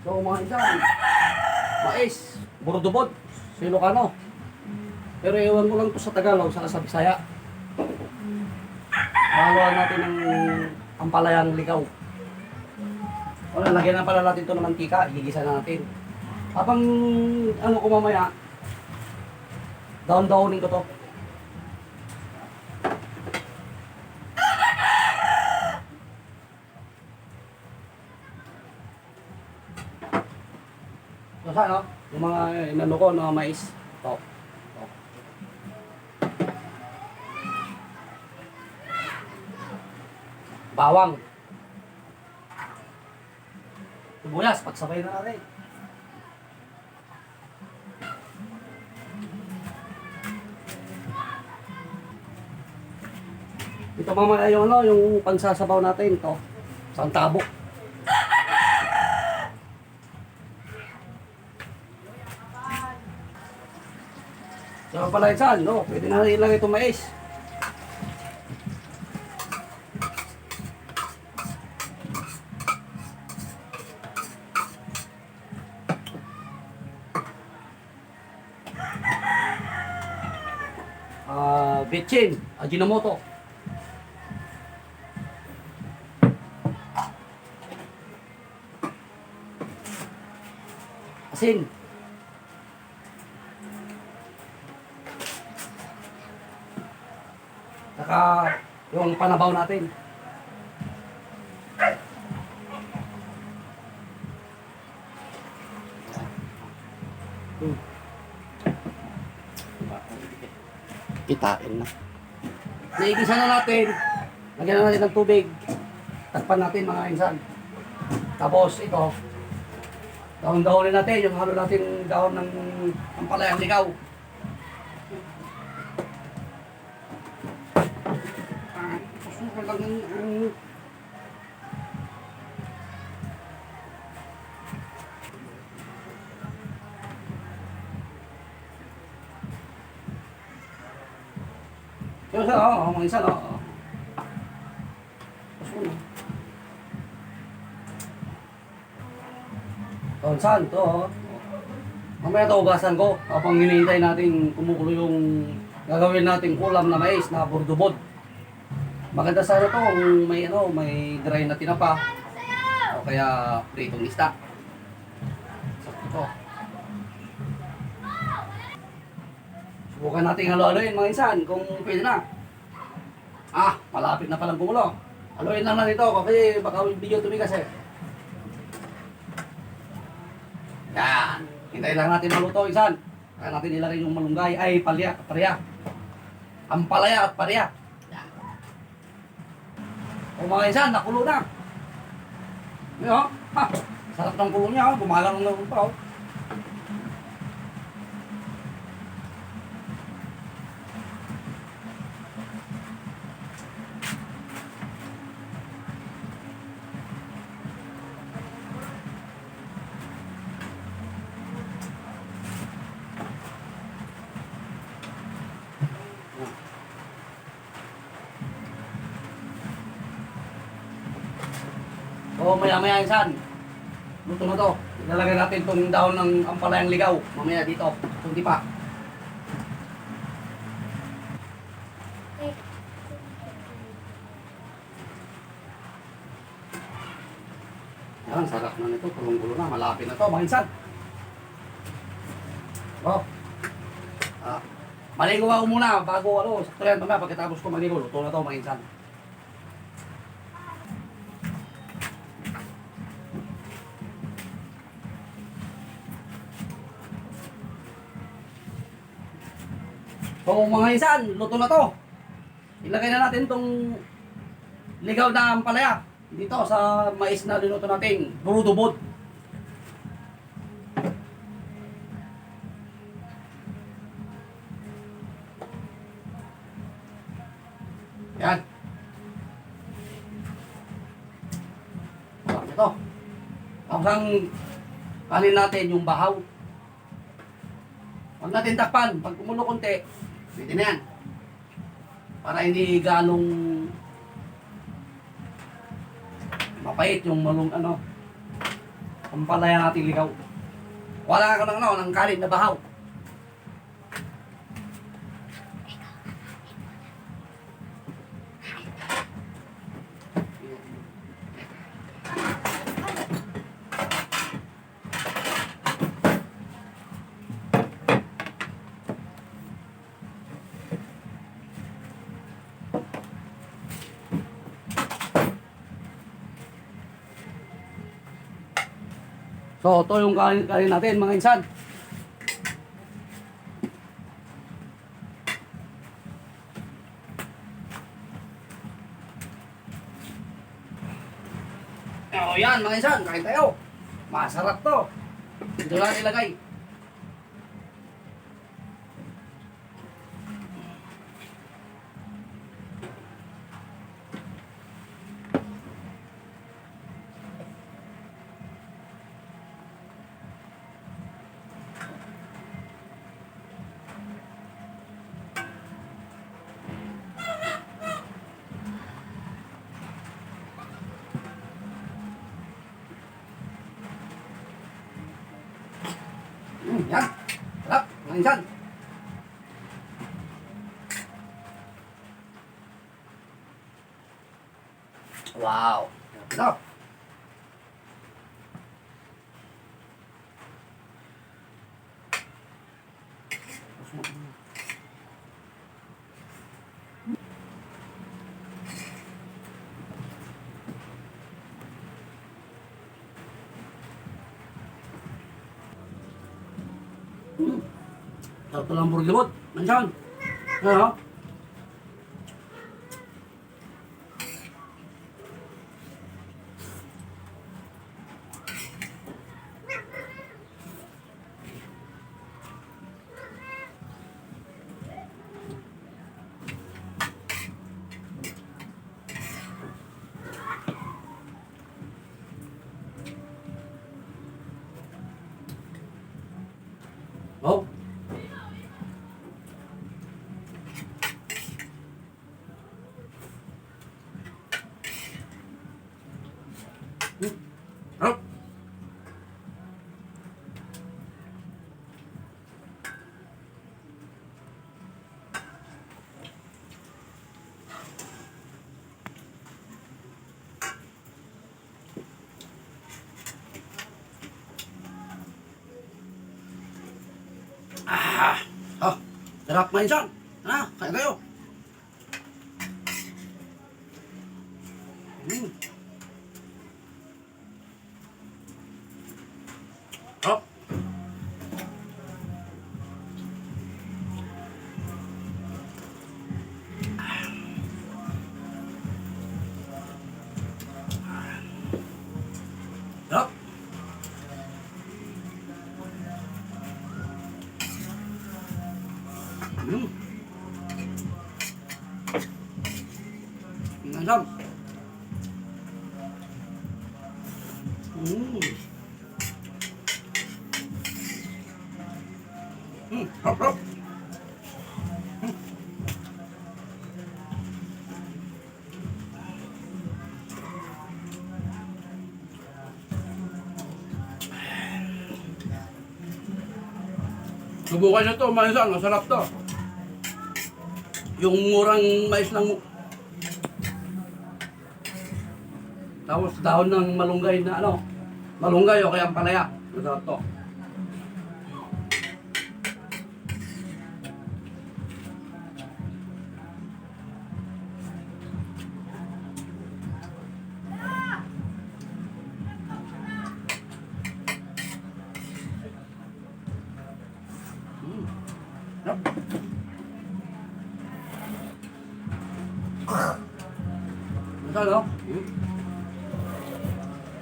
So mga insan, mais, burdubod, silokano. Pero ewan ko lang to sa Tagalog, sa sa Bisaya. Haluan natin ng ampalayang ligaw. O lalagyan na pala natin to ng mantika, igigisa na natin. Habang ano ko mamaya, daon-daonin ko to. So sa ano, yung mga inano ko, mga mais. To. To. Bawang. Sibuyas, pagsabay na natin. Ito mamaya yung ano, yung pangsasabaw natin to. Isang tabo. So pala insan, no? Pwede na ilagay itong mais. Ah, bitchin, Ajinomoto. Asin. Saka yung panabaw natin. Hmm. Kitain na. Naigisa na natin. Lagyan na natin ng tubig. Takpan natin mga insan. Tapos ito, dahon-dahonin natin yung halo natin dahon ng ampalayang ligaw. Susunod lang ng ang Yung isa, oo, mga isa, oo. Oh, saan to? oh? Mamaya to ugasan ko. Habang hinihintay natin kumukulo yung gagawin nating ulam na mais na burdubod. Maganda sana to kung may ano, may dry na tinapa. O kaya pritong isda. Ito. Subukan natin halo-haloyin mga insan kung pwede na. Ah, malapit na palang kumulo. Haloyin lang lang ito kasi baka video tumigas eh. Yan. Hintayin lang natin maluto, isan. Kaya natin ilagay yung malunggay, ay palya, at parya. Ampalaya at parya. O mga isan, nakulo na. Oh. Ha, sarap ng kulo niya, oh. Gumalang ng pa, oh. O maya maya isan. Luto na to. Ilalagay natin itong dahon ng ampalayang ligaw. Mamaya dito. Kunti pa. Yan, sarap na nito. Tulong-gulo na. Malapit na to, mga insan. Oh. Ah. Maligo ako muna bago ano, sakto yan mamaya pagkatapos ko maligo, luto na to mga So mga insan, luto na to. Ilagay na natin tong ligaw na ampalaya dito sa mais na linuto natin, burudubod. Yan. Sarap ito. Tapos kanin natin yung bahaw. Huwag natin takpan. Pag kumulo konti, pwede na yan. Para hindi ganong mapait yung malung ano. Ang palaya nating ligaw. Wala ka ng ano, ng kalit na bahaw. So, ito yung kain, natin mga insan. O yan mga insan, kain tayo. Masarap to. Ito lang ilagay. Mm, yan. Sarap, mga insan. Wow. Sarap. Sarap lang burgibot. Nandiyan. Ano? Oh. Hmm. Oh. Ah, oh, sarap mga insan. Ah, kaya kayo. Sarap. Mm. Mm, sarap, sarap. Mm. Subukan nyo to, mga insan. Masarap to. Yung murang mais lang Tapos dahon ng malunggay na ano. Malunggay o kaya palaya. Masarap.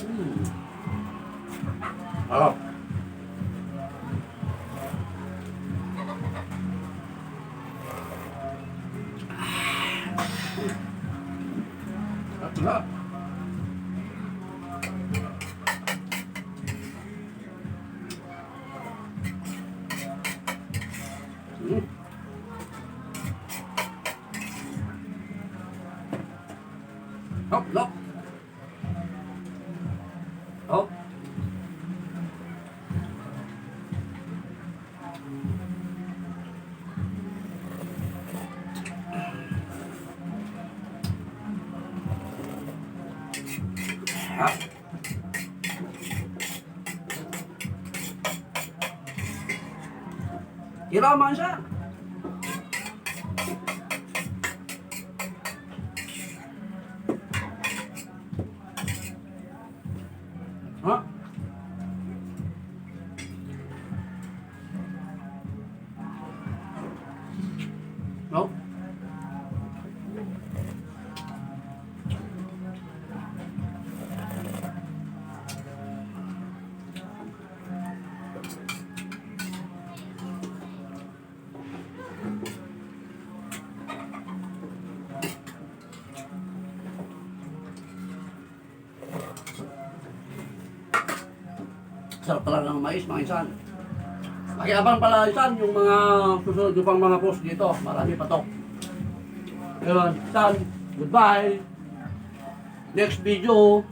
Mm. Sarap. Sarap na. Hop. Hop. up. Hiraman siya. Sarap talaga ng mais, mga insan. Pakiabang pala insan yung mga susunod yung pang mga post dito. Marami pa to. Ayun, insan, goodbye. Next video,